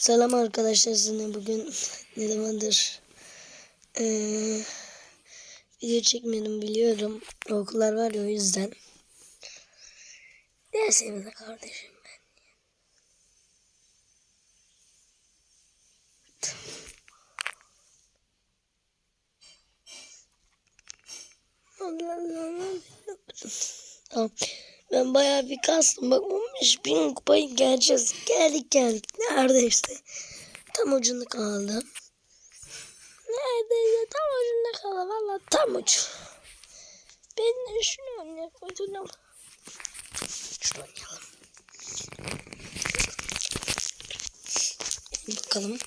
Selam arkadaşlar sizinle bugün ne zamandır eee video çekmedim biliyorum. Okullar var ya o yüzden. Dersimize kardeşim ben. Tamam. Ben bayağı bir kastım. Bak 15 bin kupayı geleceğiz. Geldik geldik. Neredeyse. Tam ucunda kaldı. Neredeyse tam ucunda kaldı. Valla tam ucu. Ben de şunu oynayalım. Şunu oynayalım. Bakalım.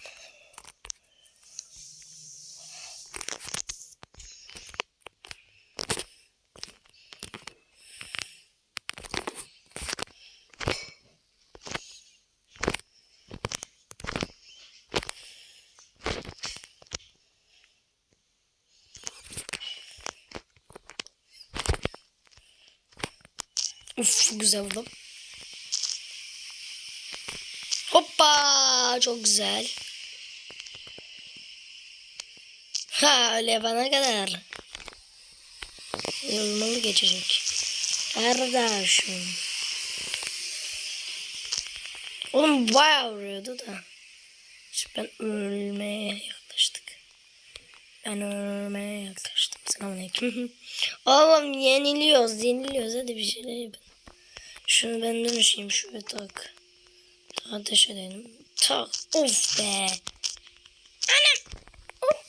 Uf güzel vurdum. Hoppa çok güzel. Ha öyle bana kadar. Yorulmalı geçecek. Kardeşim. Oğlum bayağı vuruyordu da. Şimdi ben ölmeye yaklaştık. Ben ölmeye yaklaştım. Selamünaleyküm. Oğlum yeniliyoruz, yeniliyoruz. Hadi bir şeyler yapın. Şunu ben dönüşeyim. Şuraya tak. Ateş edelim. Tak. Of be. Anam. Hop.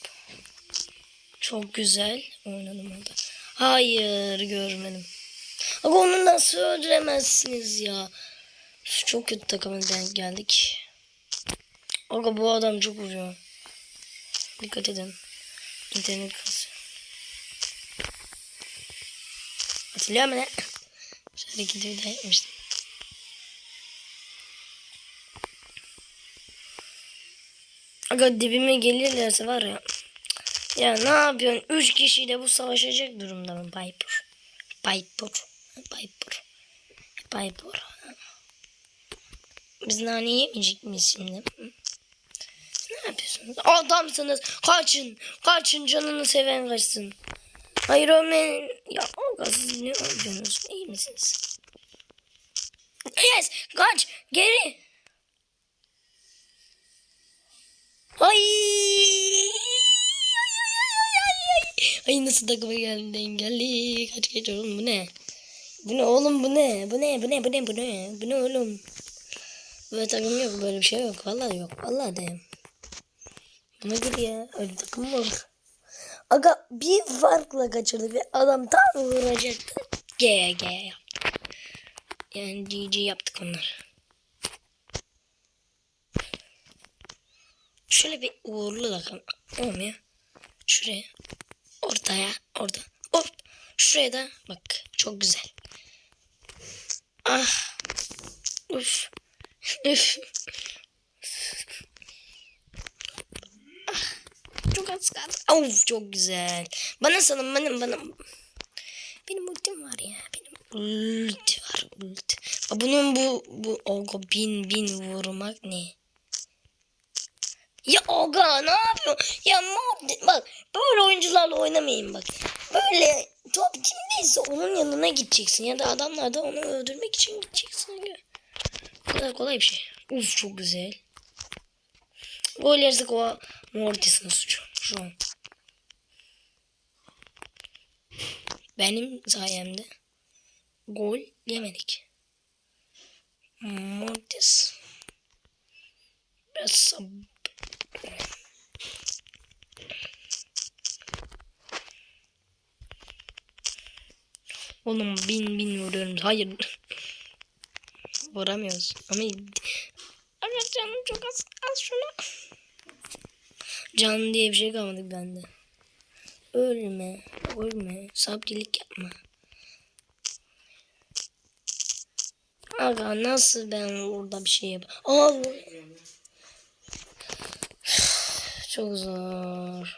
Çok güzel oynadım orada. Hayır görmedim. Aga onu nasıl öldüremezsiniz ya? Çok kötü takıma denk geldik. Aga bu adam çok vuruyor. Dikkat edin. İnternet kasıyor. Hatırlıyor musun? Hareketi bir daha yapmıştım. Aga dibime gelirlerse var ya. Ya ne yapıyorsun? Üç kişiyle bu savaşacak durumda mı Piper? Piper. Piper. Piper. Biz nane yemeyecek miyiz şimdi? Ne yapıyorsunuz? Adamsınız. Kaçın. Kaçın canını seven kaçsın. Hayır Ömer. Ya Olga siz ne yapıyorsunuz? İyi misiniz? Yes. Kaç. Geri. Ay. Ay nasıl takıma geldi engelli. Kaç kaç oğlum bu ne? Bu ne oğlum bu ne? Bu ne? Bu ne? Bu ne? Bu ne? Bu ne oğlum? Böyle takım yok. Böyle bir şey yok. Vallahi yok. Vallahi de. Buna gir ya. Öyle takım mı olur? Aga bir farkla kaçırdı ve adam tam vuracaktı. G G yaptı. Yani GG yaptık onlar. Şöyle bir uğurlu takım olmuyor. Şuraya. Ortaya. Orada. Hop. Şuraya da bak. Çok güzel. Ah. Uf. Üf. Az kaldı. Of çok güzel. Bana salın bana bana. Benim ultim var ya. Benim ulti var ulti. Bunun bu bu oga bin bin vurmak ne? Ya oga ne yapıyor? Ya Martin bak böyle oyuncularla oynamayın bak. Böyle top kimdeyse onun yanına gideceksin ya da adamlar da onu öldürmek için gideceksin. Ya. Bu kadar kolay bir şey. Uf çok güzel. Gol yersek o Mortis'in suçu şu. Benim sayemde gol yemedik. Mortis. Biraz sab... Oğlum bin bin vuruyorum. Hayır. Vuramıyoruz. Ama Evet canım çok az. Az şuna. Can diye bir şey kalmadı bende. Ölme. Ölme. Sabrilik yapma. Aga nasıl ben orada bir şey yap? Çok zor.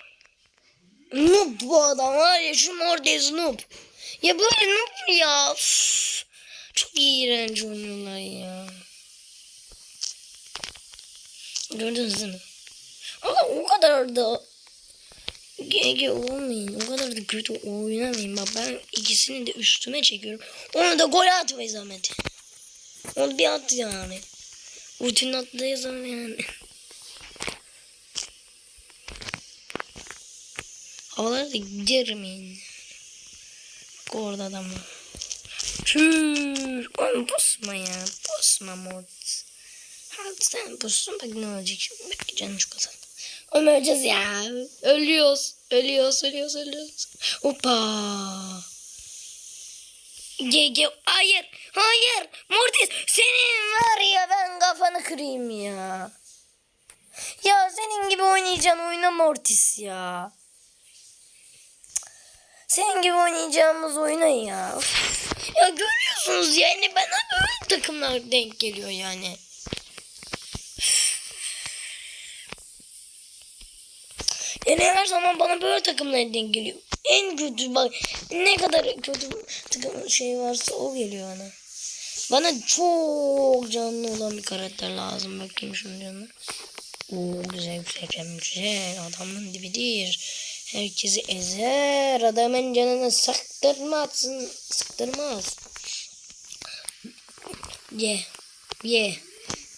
Noob bu adam var ya şu Mordes noob. Ya böyle noob ya. Çok iğrenç oynuyorlar ya. Gördünüz değil? Kadar da GG olmayın. O kadar da kötü oynamayın. Bak ben ikisini de üstüme çekiyorum. Onu da gol atmayız Ahmet. Onu bir at yani. Ultinin attığı zaman yani. Havalara da girmeyin. Bak orada adam var. Çüş. Oğlum pusma ya. Pusma Mortis. Hadi sen pussun bak ne olacak şimdi. Bak canım çok azaldı. Oğlum öleceğiz ya. Ölüyoruz. Ölüyoruz, ölüyoruz, ölüyoruz. Hoppa. GG. Hayır. Hayır. Mortis senin var ya ben kafanı kırayım ya. Ya senin gibi oynayacaksın oyna Mortis ya. Senin gibi oynayacağımız oyna ya. Ya görüyorsunuz yani bana böyle takımlar denk geliyor yani. Yani her zaman bana böyle takımlar denk geliyor. En kötü bak ne kadar kötü takım şey varsa o geliyor bana. Bana çok canlı olan bir karakter lazım. Bakayım şunun canına. Oo güzel güzel güzel. Adamın dibidir. Herkesi ezer. Adamın canını saktırmazsın. Sıktırmaz. Ye. Ye.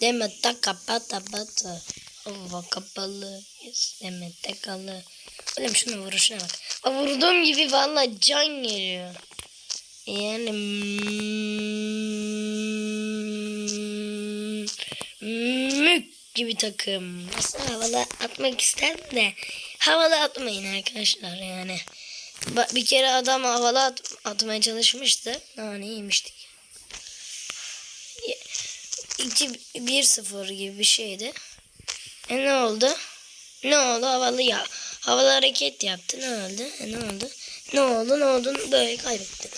Deme taka pata pata. Hava kapalı. Yes, deme tekalı. Oğlum şuna vuruşuna bak. Bak vurduğum gibi valla can geliyor. Yani mm, mük gibi takım. Aslında havalı atmak isterdim de havalı atmayın arkadaşlar yani. Bir kere adam havalı at atmaya çalışmıştı. Yani iyiymiştik. 2-1-0 gibi bir şeydi. E ne oldu? Ne oldu? Havalı ya. Havalı hareket yaptı. Ne oldu? E ne oldu? Ne oldu? Ne oldu? Böyle kaybettik.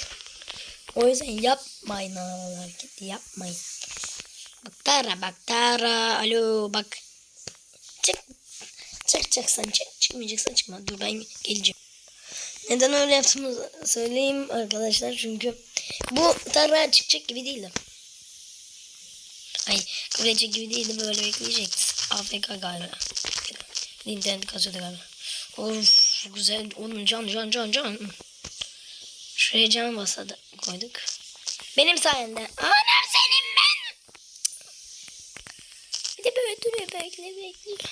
O yüzden yapmayın havalı hareketi. Yapmayın. Bak Tara bak Tara. Alo bak. Çık. Çıkacaksan çık. Çıkmayacaksan çıkma. Dur ben geleceğim. Neden öyle yaptığımı söyleyeyim arkadaşlar. Çünkü bu Tara çıkacak gibi değildi. Ay edecek gibi değildi. Böyle bekleyecekti. AFK galiba. İnternet kasıyordu galiba. Of güzel. Oğlum can can can can. Şuraya can basadı koyduk. Benim sayemde. Anam senin ben. Bir de böyle duruyor bekle bekle.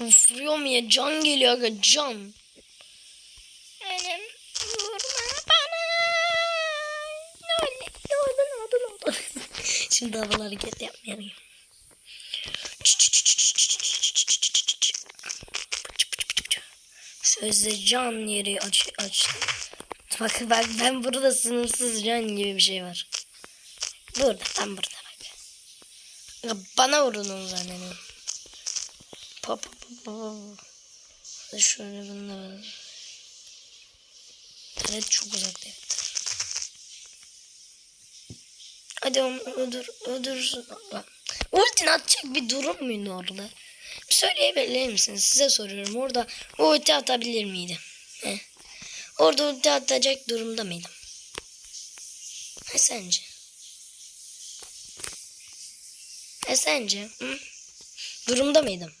Of vuruyorum ya can geliyor can. Şimdi havalı hareket yapmayalım. Sözde can yeri aç aç. Bak bak ben burada sınırsız can gibi bir şey var. Burada tam burada bak. Ya Bana vurun onu zannediyorum. Pa pa pa. Şöyle bununla. Evet çok uzakta evet. Hadi onu öldür, öldürürsün. Ultin atacak bir durum muydu orada? Söyleyebilir misiniz? Size soruyorum. Orada ulti atabilir miydim? He. Orada ulti atacak durumda mıydım? Ne sence? Ne sence? Hı? Durumda mıydım?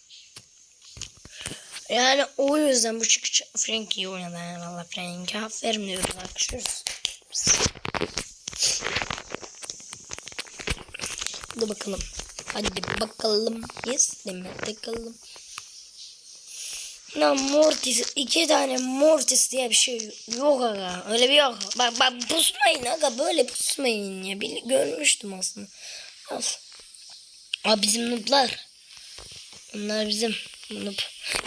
Yani o yüzden bu çıkış Frank oynadı. Yani valla Frank'e aferin diyoruz arkadaşlar. Hadi bakalım. Hadi bakalım. Yes demek bakalım. Lan Mortis iki tane Mortis diye bir şey yok aga. Öyle bir yok. Bak bak pusmayın aga böyle pusmayın ya. Bir görmüştüm aslında. Al. Aa bizim nooblar. Bunlar bizim noob.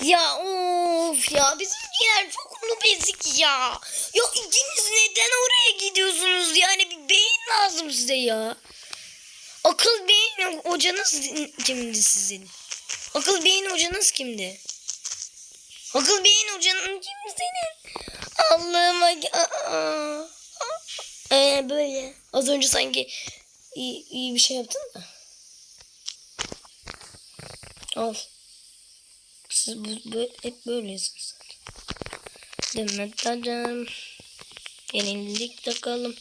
Ya of ya bizimkiler çok noob ezik ya. Ya ikiniz neden oraya gidiyorsunuz? Yani bir beyin lazım size ya. Akıl beyin hocanız kimdi sizin? Akıl beyin hocanız kimdi? Akıl beyin hocanın kimdi senin? Allah'ıma ee, böyle. Az önce sanki iyi, iyi bir şey yaptın da. Al. Siz bu, böyle, hep böylesiniz. Demet adam. Yenildik takalım.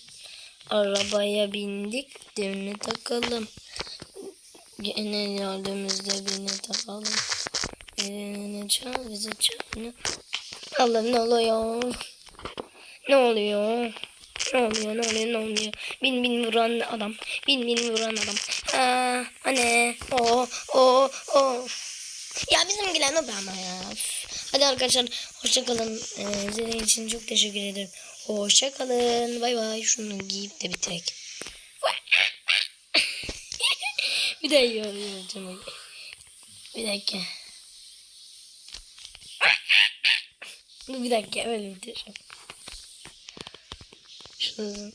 Arabaya bindik düğünü takalım. Gene yardımımızda birini takalım. Birini çal bizi çal. Allah'ım ne oluyor? Ne oluyor? Ne oluyor ne oluyor ne oluyor? Bin bin vuran adam. Bin bin vuran adam. Aa, anne. O o o. Ya bizimkiler ne be ama ya. Hadi arkadaşlar hoşçakalın. Ee, izlediğiniz için çok teşekkür ederim. Hoşçakalın. Bay bay. Şunu giyip de bitirek. bir daha yiyorum. Bir dakika. Bir dakika öyle bitireceğim. Şunu